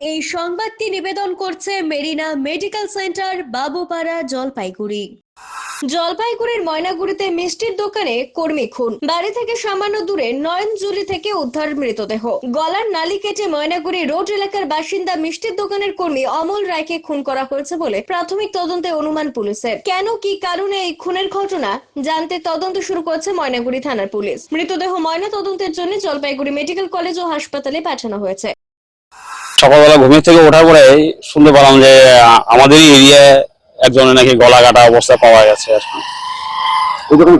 এই সংবাদটি নিবেদন করছে Marina medical centre, Babupara, Jalpaiguri. জলপাইগুড়ির ময়নাগুড়িতে মিষ্টির দোকানে কর্মী খুন। বাড়ি থেকে সামান্য দূরে নয়নজুলি থেকে উদ্ধার মৃতদেহ। গলার নালি কেটে ময়নাগুড়ি রোড এলাকার বাসিন্দা মিষ্টির দোকানের কর্মী অমল রায়কে খুন করা হয়েছে বলে প্রাথমিক তদন্তে অনুমান পুলিশের। কেন, কি কারণে এই খুনের ঘটনা, জানতে তদন্ত শুরু করেছে ময়নাগুড়ি থানার পুলিশ। মৃতদেহ ময়না তদন্তের জন্য জলপাইগুড়ি মেডিকেল কলেজ ও হাসপাতালে পাঠানো হয়েছে। সকালবেলা ঘুমের থেকে ওঠার পরে শুনতে পেলাম যে আমাদের এরিয়ায় একজনের নাকি গলা কাটা অবস্থা পাওয়া গেছে আর কি। এরকম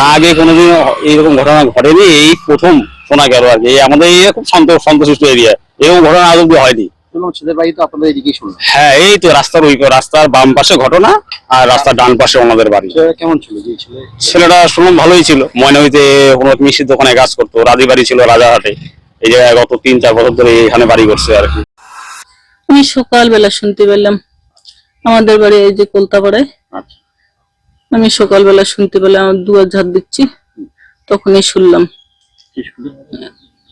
না আগে কোনোদিন এইরকম ঘটনা ঘটেনি এই প্রথম শোনা গেল আর কি। আমাদের খুব শান্ত শান্তশিষ্ট এরিয়া এরকম ঘটনা আজ অব্দি হয়নি। হ্যাঁ এই তো রাস্তার ওই রাস্তার বাম পাশে ঘটনা আর রাস্তার ডান পাশে বাড়ি। ছেলেটা কেমন ছিল? ছেলেটা শুনলাম ভালোই ছিল। ময়নামিতে কোনো মিষ্টির দোকানে কাজ করতো রাজি বাড়ি ছিল রাজারহাটে। এই জায়গায় গত তিন চার বছর ধরে এখানে বাড়ি করছে আর কি। আমি সকালবেলা শুনতে পেলাম। আমাদের বাড়ি এই যে কলতাপাড়ায়। আচ্ছা। আমি সকালবেলা শুনতে পেলাম দুয়ার ঝাড় দিচ্ছি। তখনই শুনলাম।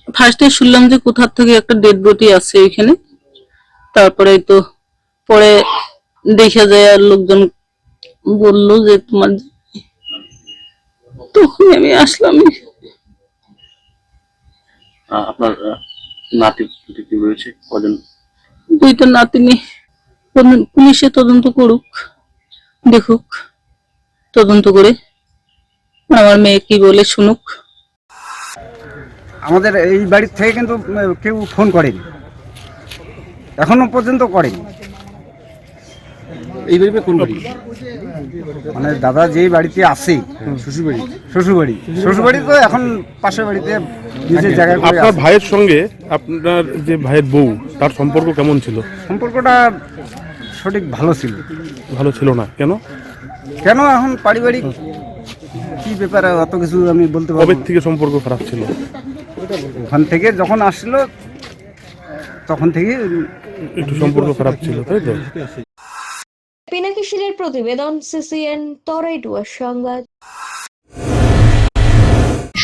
ফার্স্টে শুনলাম? যে কোথার থেকে একটা ডেড বডি আছে এখানে তারপরে তো পরে দেখা যায় আর লোকজন বলল যে তোমার তখন আমি আসলাম আপনার নাতি রয়েছে? কজন? দুইটা নাতিনি পুলিশে তদন্ত করুক দেখুক তদন্ত করে আমার মেয়ে কি বলে শুনুক। আমাদের এই বাড়ির থেকে কিন্তু কেউ ফোন করেনি। এখনও পর্যন্ত করেনি। এই বাড়ি কোন বাড়ি? মানে দাদা যেই বাড়িতে আসে শ্বশুরবাড়ি। শ্বশুরবাড়ি। শ্বশুরবাড়ি তো এখন পাশের বাড়িতে নিজের জায়গায় আপনার ভাইয়ের সঙ্গে আপনার যে ভাইয়ের বউ তার সম্পর্ক কেমন ছিল? সম্পর্কটা সঠিক ভালো ছিল। ভালো ছিল না। কেন? কেন এখন পারিবারিক কি ব্যাপারে অত কিছু আমি বলতে পারব কবে থেকে সম্পর্ক খারাপ ছিল? ওখান থেকে যখন আসলো তখন থেকে একটু সম্পর্ক খারাপ ছিল তাই তো? পিনাকি শিলের প্রতিবেদন সিসিএন তরাইডুয়ার সংবাদ।